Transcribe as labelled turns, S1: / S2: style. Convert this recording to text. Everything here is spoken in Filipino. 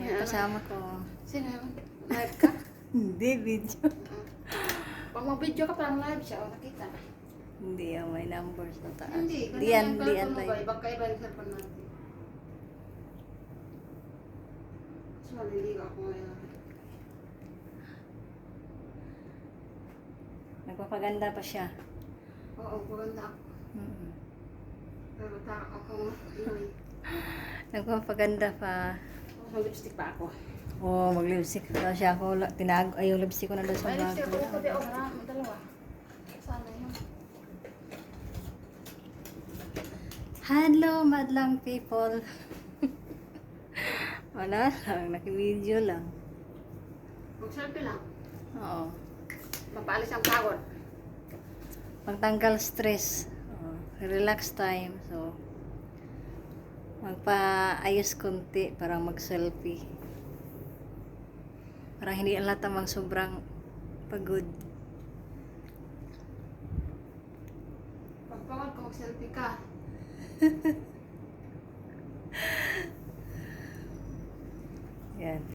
S1: Ayan, kasama ko.
S2: Sino yun? Live ka?
S1: Hindi, video.
S2: Pag mag-video ka, parang live siya. O, nakita.
S1: Hindi yan, may numbers sa taas.
S2: Hindi.
S1: Di yan,
S2: ganun
S1: di
S2: yung
S1: yan
S2: cellphone mo ba?
S1: live.
S2: Ibang kaiba yung cellphone natin. Mas maliligo ako ngayon.
S1: Nagpapaganda pa siya.
S2: Oo, maganda ako.
S1: Mm.
S2: Pero ako.
S1: Nagpapaganda pa.
S2: Mag-lipstick pa ako.
S1: Oo, oh, mag-lipstick pa siya ako. Tinago, ay, yung lipstick ko na doon sa bag.
S2: lipstick ako ko di. O, marami. Dalawa. Sana yun.
S1: Hello, madlang people. Wala lang, nakibideo lang.
S2: Mag-selfie lang.
S1: Oo.
S2: Mapaalis ang pagod.
S1: Pagtanggal stress. Oo. Relax time. So, magpaayos konti para mag-selfie. Para hindi alata mang sobrang pagod.
S2: Pagpamag kung selfie ka. Yan.